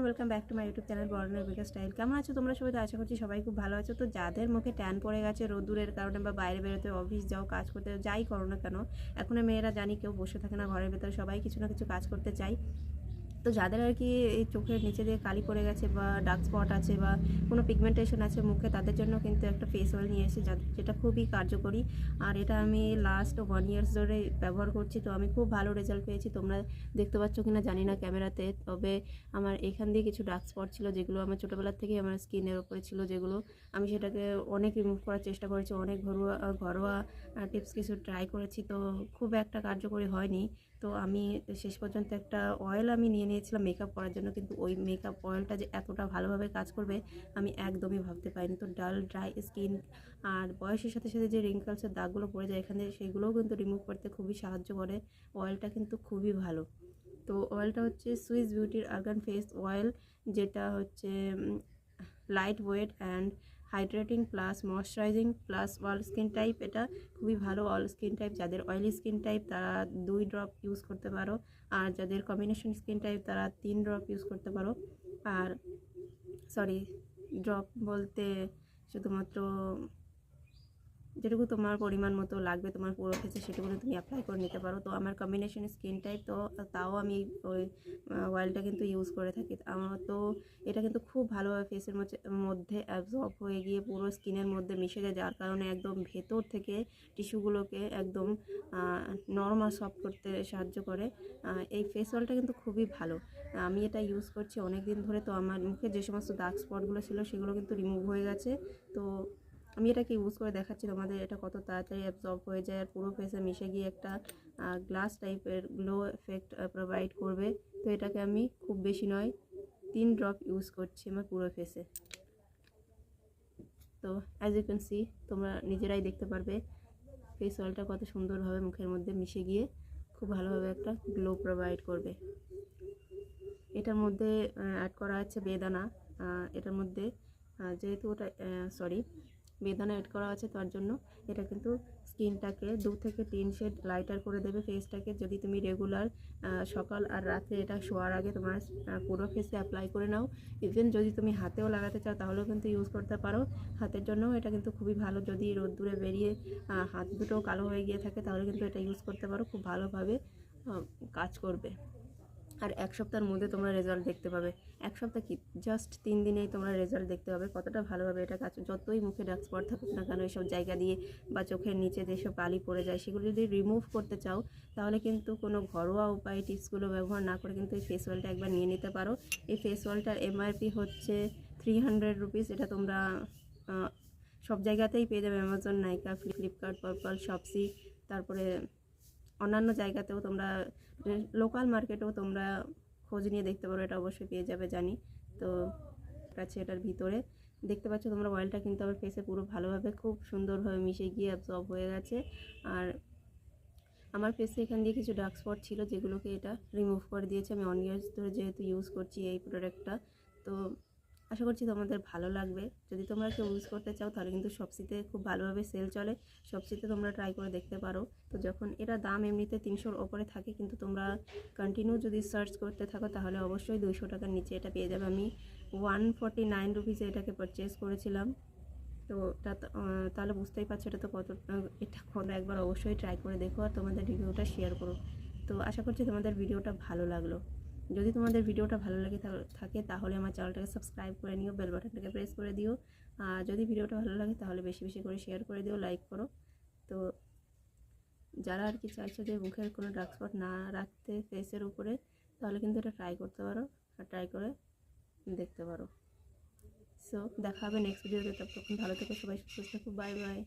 Welcome back to my YouTube channel বর্ণের বিকাশ style কেমন আছো তোমরা সবাই? তো আশা করছি সবাই খুব ভালো আছো। তো যাদের মুখে ট্যান পড়ে গেছে রোদুরের কারণে বা বাইরে বেরোতে অফিস যাও, কাজ করতে যাই করো না কেন? এখন মেয়েরা জানি কেউ বসে থাকে না, ঘরের ভেতরে সবাই কিছু না কিছু কাজ করতে চাই। তো যাদের আর কি এই চোখের নিচে দিয়ে কালি পড়ে গেছে বা ডার্ক স্পট আছে বা কোনো পিগমেন্টেশন আছে মুখে, তাদের জন্য কিন্তু একটা ফেস অয়েল নিয়ে এসেছি যেটা খুবই কার্যকরী। আর এটা আমি লাস্ট ওয়ান ইয়ার্স ধরে ব্যবহার করছি, তো আমি খুব ভালো রেজাল্ট পেয়েছি। তোমরা দেখতে পাচ্ছ কি না জানি না ক্যামেরাতে, তবে আমার এখান দিয়ে কিছু ডার্ক স্পট ছিল যেগুলো আমার ছোটোবেলার থেকেই আমার স্কিনের ওপরে ছিল, যেগুলো আমি সেটাকে অনেক রিমুভ করার চেষ্টা করেছি, অনেক ঘরোয়া ঘরোয়া টিপস কিছু ট্রাই করেছি, তো খুব একটা কার্যকরী হয়নি। তো আমি শেষ পর্যন্ত একটা অয়েল আমি নিয়ে নিয়েছিলাম মেকআপ করার জন্য, কিন্তু ওই মেকআপ অয়েলটা যে এতটা ভালোভাবে কাজ করবে, আমি একদমই ভাবতে পারিনি। তো ডাল ড্রাই স্কিন আর বয়সের সাথে সাথে যে রিঙ্কলসের দাগগুলো পড়ে যায় এখানে, সেগুলোও কিন্তু রিমুভ করতে খুবই সাহায্য করে। অয়েলটা কিন্তু খুবই ভালো। তো অয়েলটা হচ্ছে সুইস বিউটির আর্গান ফেস অয়েল যেটা হচ্ছে light weight and hydrating plus moisturising plus all skin type, এটা খুবই ভালো অল স্কিন টাইপ। যাদের অয়েলি স্কিন টাইপ, তারা দুই ড্রপ ইউজ করতে পারো। আর যাদের কম্বিনেশন স্কিন টাইপ, তারা তিন ড্রপ ইউজ করতে পারো। আর সরি, ড্রপ বলতে শুধুমাত্র যেটুকু তোমার পরিমাণ মতো লাগবে, তোমার পুরো ফেসে সেটুকু তুমি অ্যাপ্লাই করে নিতে পারো। তো আমার কম্বিনেশন স্কিন টাইপ তো, তাও আমি ওই অয়েলটা কিন্তু ইউজ করে থাকি। আমার তো এটা কিন্তু খুব ভালোভাবে ফেসের মধ্যে অ্যাবজর্ব হয়ে গিয়ে পুরো স্কিনের মধ্যে মিশে যায়, যার কারণে একদম ভেতর থেকে টিস্যুগুলোকে একদম নর্মাল সফট করতে সাহায্য করে। এই ফেস অয়েলটা কিন্তু খুবই ভালো। আমি এটা ইউজ করছি অনেক দিন ধরে, তো আমার মুখে যে সমস্ত ডার্ক স্পটগুলো ছিল, সেগুলো কিন্তু রিমুভ হয়ে গেছে। তো আমি এটাকে ইউজ করে দেখাচ্ছি, তোমাদের এটা কত তাড়াতাড়ি অ্যাবজর্ব হয়ে যায় আর পুরো ফেসে মিশে গিয়ে একটা গ্লাস টাইপের গ্লো এফেক্ট প্রোভাইড করবে। তো এটাকে আমি খুব বেশি নয়, তিন ড্রপ ইউজ করছি আমার পুরো ফেসে তো অ্যাজ ইউ ক্যান সি তোমরা নিজেরাই দেখতে পারবে ফেস অয়েলটা কত সুন্দরভাবে মুখের মধ্যে মিশে গিয়ে খুব ভালোভাবে একটা গ্লো প্রোভাইড করবে। এটার মধ্যে অ্যাড করা আছে বেদানা এটার মধ্যে যেহেতু ওটা সরি বেদানা অ্যাড করা আছে তার জন্য। এটা কিন্তু স্কিনটাকে দু থেকে তিন শেড লাইটার করে দেবে ফেসটাকে যদি তুমি রেগুলার সকাল আর রাতে এটা শোয়ার আগে তোমার পুরো ফেসে অ্যাপ্লাই করে নাও। ইভেন যদি তুমি হাতেও লাগাতে চাও তাহলেও কিন্তু ইউজ করতে পারো। হাতের জন্যও এটা কিন্তু খুবই ভালো। যদি রোদ্দুরে বেরিয়ে হাত দুটো কালো হয়ে গিয়ে থাকে তাহলে কিন্তু এটা ইউজ করতে পারো। খুব ভালোভাবে কাজ করবে। আর এক সপ্তাহের মধ্যে তোমরা রেজাল্ট দেখতে পাবে। এক সপ্তাহ কি? জাস্ট তিন দিনেই তোমরা রেজাল্ট দেখতে পাবে। কতটা ভালোভাবে এটা কাজ যতই মুখে ডার্ক স্পট থাকুক না কেন এইসব জায়গা দিয়ে বা চোখের নিচে যেসব কালি পড়ে যায়, সেগুলো যদি রিমুভ করতে চাও, তাহলে কিন্তু কোনো ঘরোয়া উপায় টিপসগুলো ব্যবহার না করে কিন্তু এই ফেস ওয়ালটা একবার নিয়ে নিতে পারো। এই ফেস অয়েলটার এমআরপি হচ্ছে থ্রি হান্ড্রেড রুপিস এটা তোমরা সব জায়গাতেই পেয়ে যাবে। অ্যামাজন নাইকা ফ্লিপকার্ট পার্পল শপসি তারপরে অন্যান্য জায়গাতেও তোমরা লোকাল মার্কেটেও তোমরা খোঁজ নিয়ে দেখতে পারো, এটা অবশ্যই পেয়ে যাবে জানি। তো আছে এটার ভিতরে। দেখতে পাচ্ছ তোমরা অয়েলটা কিন্তু আমার ফেসে পুরো ভালোভাবে, খুব সুন্দরভাবে মিশে গিয়ে অ্যাবজর্ব হয়ে গেছে। আর আমার ফেসে এখান দিয়ে কিছু ডার্ক স্পট ছিল যেগুলোকে এটা রিমুভ করে দিয়েছে। আমি অন ইয়ার্স ধরে যেহেতু ইউজ করছি এই প্রোডাক্টটা তো আশা করছি তোমাদের ভালো লাগবে। যদি তোমরা কেউ ইউজ করতে চাও, তাহলে কিন্তু সবসিতে খুব ভালোভাবে সেল চলে। সবসিতে তোমরা ট্রাই করে দেখতে পারো। তো যখন এটা দাম এমনিতে তিনশোর ওপরে থাকে, কিন্তু তোমরা কন্টিনিউ যদি সার্চ করতে থাকো, তাহলে অবশ্যই দুইশো টাকার নিচে এটা পেয়ে যাবে। আমি ওয়ান ফর্টি নাইন রুপিসে এটাকে পারচেস করেছিলাম। তো তা তাহলে বুঝতেই পারছ এটা তো কত, এটা কোনো একবার অবশ্যই ট্রাই করে দেখো আর তোমাদের রিভিউটা শেয়ার করো। তো আশা করছি তোমাদের ভিডিওটা ভালো লাগল। যদি তোমাদের ভিডিওটা ভালো লাগে থাকে তাহলে আমার চ্যানেলটাকে সাবস্ক্রাইব করে নিও বেল বাটনটাকে প্রেস করে দিও। আর যদি ভিডিওটা ভালো লাগে তাহলে বেশি বেশি করে শেয়ার করে দিও লাইক করো। তো যারা আর কি চাইছো যে মুখের কোনো ডার্ক স্পট না রাখতে ফেসের উপরে, তাহলে কিন্তু এটা ট্রাই করতে পারো আর ট্রাই করে দেখতে পারো। সো দেখা হবে নেক্সট ভিডিওতে তখন ভালো থেকো, সবাই সুস্থ থাকো বাই বাই